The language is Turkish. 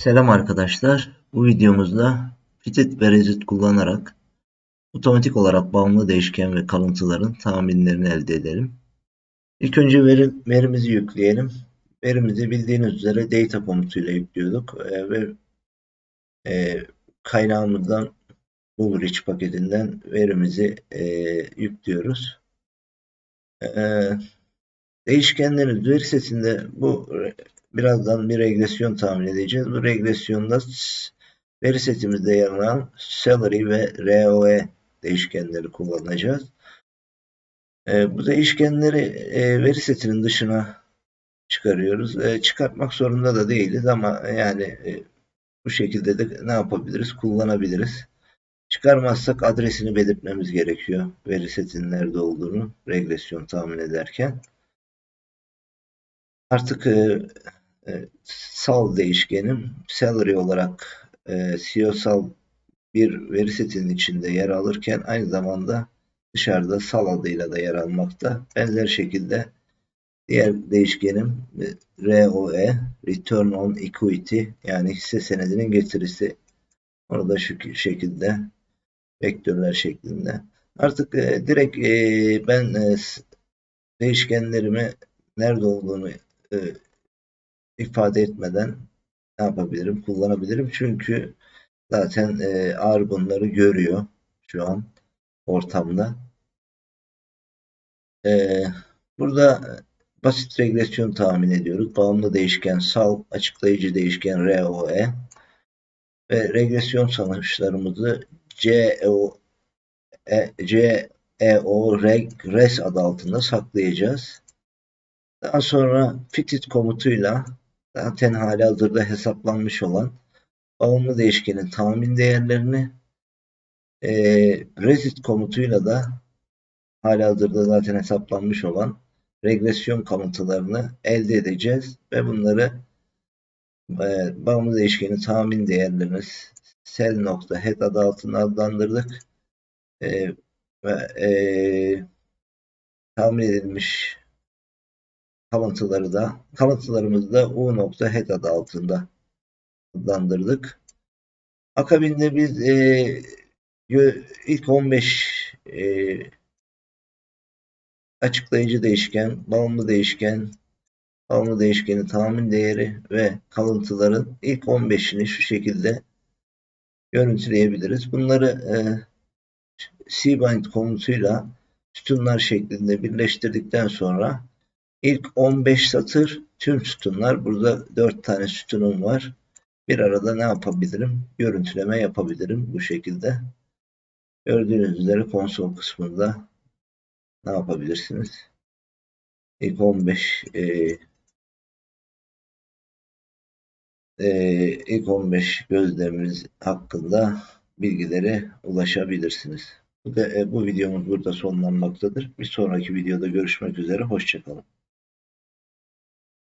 Selam arkadaşlar. Bu videomuzda Fitted ve Resit kullanarak otomatik olarak bağımlı değişken ve kalıntıların tahminlerini elde edelim. İlk önce veri, verimizi yükleyelim. Verimizi bildiğiniz üzere data komutuyla yüklüyorduk e, ve e, kaynağımızdan Bullrich paketinden verimizi e, yüklüyoruz. E, değişkenlerin veri setinde bu birazdan bir regresyon tahmin edeceğiz. Bu regresyonda veri setimizde yer alan salary ve ROE değişkenleri kullanacağız. E, bu değişkenleri e, veri setinin dışına çıkarıyoruz. E, çıkartmak zorunda da değiliz ama yani e, bu şekilde de ne yapabiliriz? Kullanabiliriz. Çıkarmazsak adresini belirtmemiz gerekiyor. Veri setinin nerede olduğunu regresyon tahmin ederken. Artık e, e, sal değişkenim salary olarak e, CEO'sal bir veri setinin içinde yer alırken aynı zamanda dışarıda sal adıyla da yer almakta. Benzer şekilde diğer değişkenim e, ROE Return on Equity yani hisse senedinin getirisi. Onu da şu şekilde vektörler şeklinde. Artık e, direkt e, ben e, değişkenlerimi nerede olduğunu e, ifade etmeden ne yapabilirim? Kullanabilirim. Çünkü zaten e, ağır bunları görüyor şu an ortamda. E, burada basit regresyon tahmin ediyoruz. Bağımlı değişken sal, açıklayıcı değişken ROE ve regresyon sonuçlarımızı CEO e, CEO Res adı altında saklayacağız. Daha sonra fitted komutuyla zaten hazırda hesaplanmış olan bağımlı değişkenin tahmin değerlerini e, resit komutuyla da hazırda zaten hesaplanmış olan regresyon komutlarını elde edeceğiz ve bunları e, bağımlı değişkenin tahmin değerlerini cell.head adı altında adlandırdık. E, ve e, tahmin edilmiş kalıntıları da kalıntılarımızı da U.head adı altında adlandırdık. Akabinde biz e, ilk 15 e, açıklayıcı değişken, bağımlı değişken, bağımlı değişkenin tahmin değeri ve kalıntıların ilk 15'ini şu şekilde görüntüleyebiliriz. Bunları e, cbind komutuyla sütunlar şeklinde birleştirdikten sonra İlk 15 satır tüm sütunlar. Burada 4 tane sütunum var. Bir arada ne yapabilirim? Görüntüleme yapabilirim bu şekilde. Gördüğünüz üzere konsol kısmında ne yapabilirsiniz? İlk 15 e, e, ilk 15 gözlemimiz hakkında bilgilere ulaşabilirsiniz. Bu, da, e, bu videomuz burada sonlanmaktadır. Bir sonraki videoda görüşmek üzere. Hoşçakalın.